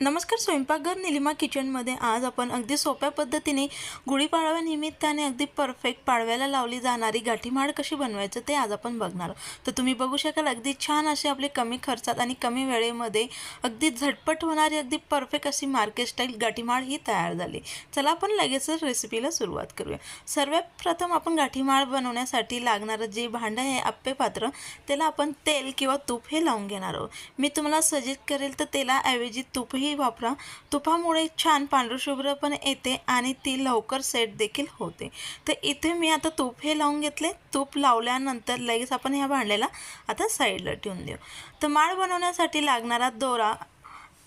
नमस्कार स्वयंपाकघर निलिमा किचनमध्ये आज आपण अगदी सोप्या पद्धतीने गुढीपाडव्यानिमित्ताने अगदी परफेक्ट पाडव्याला लावली जाणारी गाठीमाळ कशी बनवायचं ते आज आपण बघणार आहोत. तर तुम्ही बघू शकाल अगदी छान असे आपले कमी खर्चात आणि कमी वेळेमध्ये अगदी झटपट होणारी अगदी परफेक्ट अशी मार्केट स्टाईल गाठीमाळ ही तयार झाली. चला आपण लगेचच रेसिपीला सुरुवात करूया. सर्वात प्रथम आपण गाठीमाळ बनवण्यासाठी लागणारं जे भांडं आहे आप्पे पात्र त्याला आपण तेल किंवा तूप हे लावून घेणार आहोत. मी तुम्हाला सजेस्ट करेल तर तेलाऐवजी तूपही वापरा. तुपामुळे छान पांढरशुभ्र पण येते आणि ती लवकर सेट देखील होते. तर इथे मी आता तूप हे लावून घेतले. तूप लावल्यानंतर लगेच आपण ह्या भांड्याला आता साईडला ठेवून देऊ. तर माळ बनवण्यासाठी लागणारा दोरा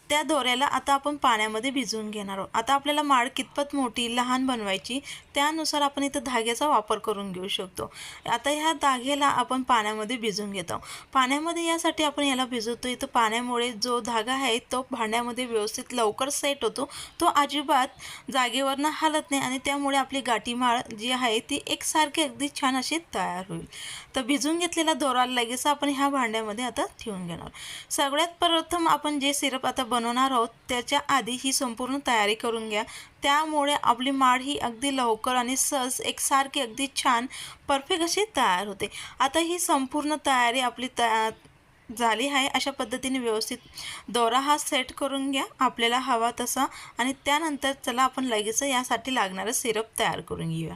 त्या दोऱ्याला आता आपण पाण्यामध्ये भिजवून घेणार आहोत. आता आपल्याला माळ कितपत मोठी लहान बनवायची त्यानुसार आपण इथं धाग्याचा वापर करून घेऊ शकतो. आता ह्या धाग्याला आपण पाण्यामध्ये भिजून घेतो पाण्यामध्ये यासाठी आपण याला भिजवतो इथं पाण्यामुळे जो धागा आहे तो भांड्यामध्ये व्यवस्थित लवकर सेट होतो. तो अजिबात जागेवरनं हालत नाही आणि त्यामुळे आपली गाठीमाळ जी आहे ती एकसारखी अगदी छान अशी तयार होईल. तर भिजून घेतलेला दोरा लगेच आपण ह्या भांड्यामध्ये आता ठेवून घेणार सगळ्यात प्रथम आपण जे सिरप आता बनवणार आहोत त्याच्या आधी ही संपूर्ण तयारी करून घ्या. त्यामुळे आपली माळ ही अगदी लवकर आणि सहज एकसारखी अगदी छान परफेक्ट अशी तयार होते. आता ही संपूर्ण तयारी आपली तया झाली आहे. अशा पद्धतीने व्यवस्थित दोरा हा सेट करून घ्या. आपल्याला हवा तसा. आणि त्यानंतर चला आपण लगेच यासाठी लागणारं सिरप तयार करून घेऊया.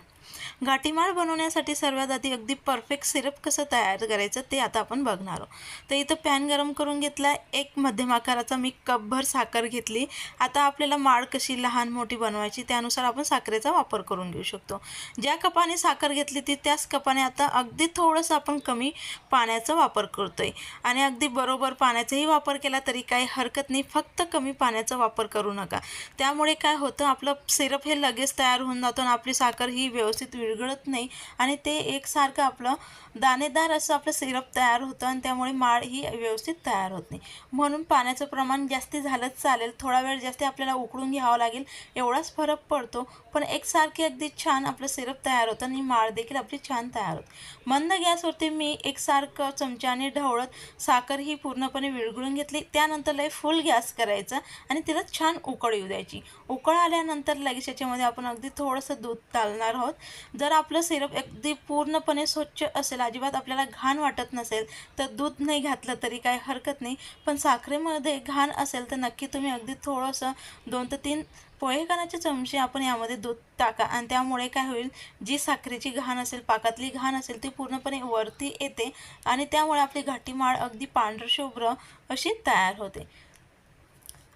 गाठीमाळ बनवण्यासाठी सर्वात आधी अगदी परफेक्ट सिरप कसं तयार करायचं ते आता आपण बघणार आहोत. तर इथं पॅन गरम करून घेतला एक मध्यम आकाराचा मी कपभर साखर घेतली. आता आपल्याला माळ कशी लहान मोठी बनवायची त्यानुसार आपण साखरेचा वापर करून घेऊ शकतो. ज्या कपाने साखर घेतली ती त्याच कपाने आता अगदी थोडंसं आपण कमी पाण्याचा वापर करतोय. आणि अगदी बरोबर पाण्याचाही वापर केला तरी काही हरकत नाही फक्त कमी पाण्याचा वापर करू नका. त्यामुळे काय होतं आपलं सिरप हे लगेच तयार होऊन जातो आणि आपली साखर ही व्यवस्थित विरघळत नाही. आणि ते एकसारखं आपलं दाणेदार असं आपलं सिरप तयार होतं आणि त्यामुळे माळ ही व्यवस्थित तयार होत नाही. म्हणून पाण्याचं प्रमाण जास्ती झालंच चालेल. थोडा वेळ जास्ती आपल्याला उकळून घ्यावं लागेल. एवढाच फरक पडतो. पण एकसारखी अगदी छान आपलं सिरप तयार होतं आणि माळ देखील आपली छान तयार होते. मंद गॅसवरती मी एकसारखं चमच्याने ढवळत साखर ही पूर्णपणे विरघळून घेतली. त्यानंतर लय फुल गॅस करायचा आणि तिला छान उकळ येऊ द्यायची. उकळ आल्यानंतर लगेच याच्यामध्ये आपण अगदी थोडंसं दूध टालणार आहोत. जर आपलं सिरप अगदी पूर्णपणे स्वच्छ असेल अजिबात आपल्याला घाण वाटत नसेल तर दूध नाही घातलं तरी काय हरकत नाही. पण साखरेमध्ये घाण असेल तर नक्की तुम्ही अगदी थोडंसं दोन ते तीन पोहे खाण्याचे चमचे आपण यामध्ये दूध टाका. आणि त्यामुळे काय होईल जी साखरेची घाण असेल पाकातली घाण असेल ती पूर्णपणे वरती येते आणि त्यामुळे आपली घाटी माळ अगदी पांढरशुभ्र अशी तयार होते.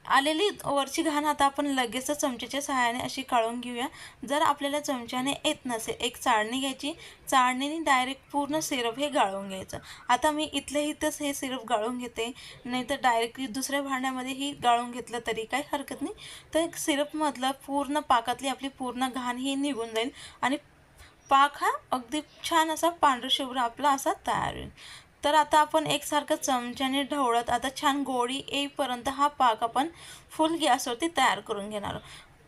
आलेली वरची घाण आता आपण लगेचच चमच्याच्या सहाय्याने अशी काढून घेऊया. जर आपल्याला चमच्याने येत नसेल एक चाळणी घ्यायची. चाळणीने डायरेक्ट पूर्ण सिरप हे गाळून घ्यायचं. आता मी इथल्या इथंच हे सिरप गाळून घेते. नाही तर डायरेक्टली दुसऱ्या भांड्यामध्येही गाळून घेतलं तरी काही हरकत नाही. तर सिरपमधलं पूर्ण पाकातली आपली पूर्ण घाण ही निघून जाईल आणि पाक हा अगदी छान असा पांढरशुभ्र आपला असा तयार होईल. तर आता आपण एकसारखं चमच्याने ढवळत आता छान गोळी येईपर्यंत हा पाक आपण फुल गॅसवरती तयार करून घेणार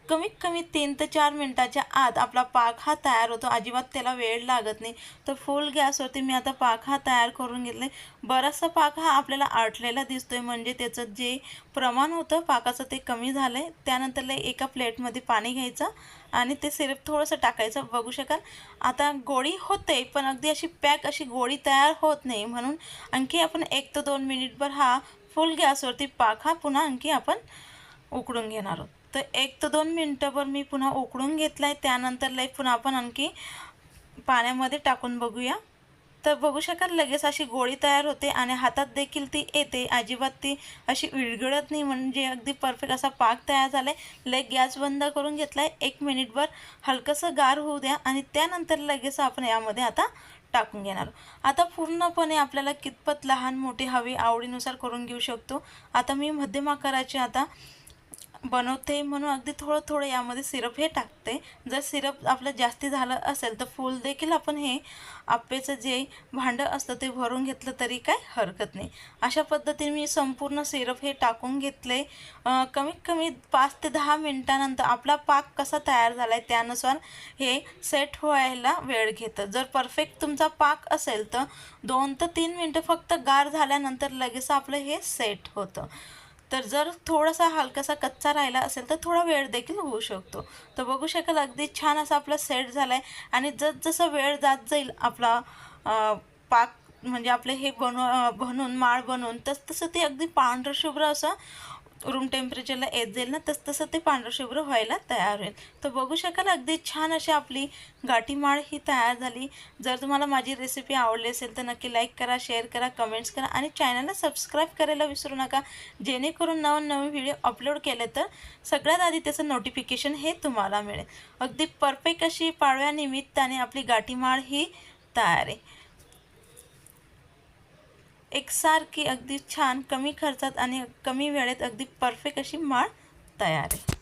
कमीत कमी तीन ते चार मिनटाच्या आत आपला पाक हा तयार होतो. अजिबात त्याला वेळ लागत नाही. तर फुल गॅसवरती मी आता पाक हा तयार करून घेतले बराचसा पाक हा आपल्याला आटलेला दिसतोय. म्हणजे त्याचं जे प्रमाण होतं पाकाचं ते कमी झालं आहे त्यानंतर एका प्लेटमध्ये पाणी घ्यायचं आणि ते सिरप थोडंसं टाकायचं. बघू शकाल. आता गोळी होते पण अगदी अशी पॅक अशी गोळी तयार होत नाही. म्हणून आणखी आपण एक ते दोन मिनिटभर हा फुल गॅसवरती पाक हा पुन्हा आणखी आपण उकडून घेणार आहोत. तर एक तर दोन मिनटंभर मी पुन्हा उकडून घेतला आहे त्यानंतर लई पुन्हा आपण आणखी पाण्यामध्ये टाकून बघूया. तर बघू शकाल लगेच अशी गोळी तयार होते आणि हातात देखील ती येते. अजिबात ती अशी विरघळत नाही म्हणजे अगदी परफेक्ट असा पाक तयार झाला आहे लई गॅस बंद करून घेतला आहे एक मिनिटभर हलकंसं गार होऊ द्या आणि त्यानंतर लगेच आपण यामध्ये आता टाकून घेणार. आता पूर्णपणे आपल्याला कितपत लहान मोठी हवी आवडीनुसार करून घेऊ शकतो. आता मी मध्यम आकाराचे आता बनवते म्हणून अगदी थोडं थोडं यामध्ये सिरप हे टाकते. जर सिरप आपलं जास्ती झालं असेल तर फूल देखील आपण हे आप्पेचं जे भांडं असतं ते भरून घेतलं तरी काय हरकत नाही. अशा पद्धतीने मी संपूर्ण सिरप हे टाकून घेतले. कमीत कमी पाच ते दहा मिनटानंतर आपला पाक कसा तयार झाला आहे त्यानुसार हे सेट व्हायला वेळ घेतं. जर परफेक्ट तुमचा पाक असेल तर दोन ते तीन मिनटं फक्त गार झाल्यानंतर लगेच आपलं हे सेट होतं. तर जर थोडासा हलकासा कच्चा राहिला असेल तर थोडा वेळ देखील होऊ शकतो. तर बघू शकाल अगदी छान असा आपला सेट झाला आहे आणि जसजसं वेळ जात जाईल आपला पाक म्हणजे आपले हे बनव बनून बनवून माळ बनवून तस तसं ते अगदी पांढरशुभ्र असं रूम टेम्परेचरला येत जाईल ना तस तसं ते पांढरशुभ्र व्हायला तयार होईल. तर बघू शकाल अगदी छान अशी आपली गाठी माळ ही तयार झाली. जर तुम्हाला माझी रेसिपी आवडली असेल तर नक्की लाईक करा शेअर करा कमेंट्स करा आणि चॅनलला सबस्क्राईब करायला विसरू नका. जेणेकरून नवनवीन व्हिडिओ अपलोड केले तर सगळ्यात आधी त्याचं नोटिफिकेशन हे तुम्हाला मिळेल. अगदी परफेक्ट अशी पाडव्यानिमित्ताने आपली गाठी माळ ही तयार आहे. एकसारखी अगदी छान कमी खर्चात आणि कमी वेळेत अगदी परफेक्ट अशी माळ तयार आहे.